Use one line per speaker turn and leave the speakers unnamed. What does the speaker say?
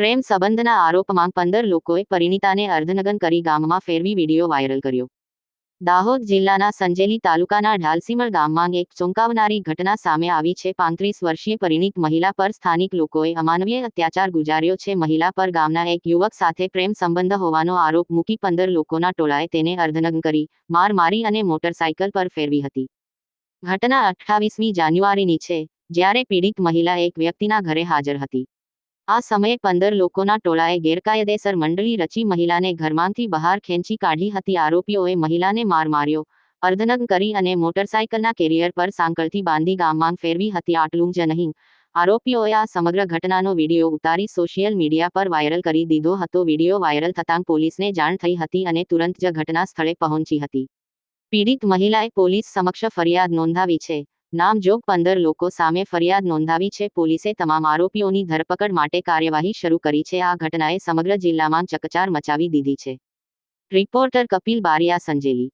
પ્રેમ સંબંધના આરોપમાં પંદર લોકોએ પરિણીતાને અર્ધનગન કરી ગામમાં ફેરવી વીડિયો વાયરલ કર્યો. દાહોદ જિલ્લાના સંજેલી તાલુકાના ઢાલસીમળ ગામમાં એક ચોંકાવનારી ઘટના સામે આવી છે. પાંત્રીસ વર્ષીય પરિણીત મહિલા પર સ્થાનિક લોકોએ અમાનવીય અત્યાચાર ગુજાર્યો છે. મહિલા પર ગામના એક યુવક સાથે પ્રેમ સંબંધ હોવાનો આરોપ મૂકી પંદર લોકોના ટોળાએ તેને અર્ધનગ્ન કરી માર મારી અને મોટરસાયકલ પર ફેરવી હતી. ઘટના અઠ્ઠાવીસમી જાન્યુઆરીની છે, જ્યારે પીડિત મહિલા એક વ્યક્તિના ઘરે હાજર હતી. આ સમયે પંદર લોકોના ટોળાએ ગેરકાયદેસર મંડળી રચી મહિલાને ઘરમાંથી બહાર ખેંચી કાઢી હતી. આરોપીઓએ મહિલાને માર માર્યો, અર્ધનગ્ન કરી અને મોટરસાયકલના કેરિયર પર સાંકળથી બાંધી ગામમાં ફેરવી હતી. આટલું જ નહીં. આરોપીઓએ આ સમગ્ર ઘટનાનો વીડિયો ઉતારી સોશિયલ મીડિયા પર વાયરલ કરી દીધો હતો. વીડિયો વાયરલ થતાં પોલીસને જાણ થઈ હતી અને તુરંત જ ઘટના સ્થળે પહોંચી હતી. પીડિત મહિલાએ પોલીસ સમક્ષ ફરિયાદ નોંધાવી છે. નામજોગ પંદર લોકો સામે ફરિયાદ નોંધાવી છે. પોલીસે તમામ આરોપીઓની ધરપકડ માટે કાર્યવાહી શરૂ કરી છે. આ ઘટનાએ સમગ્ર જિલ્લામાં ચકચાર મચાવી દીધી છે. રિપોર્ટર કપિલ બારિયા સંજેલી.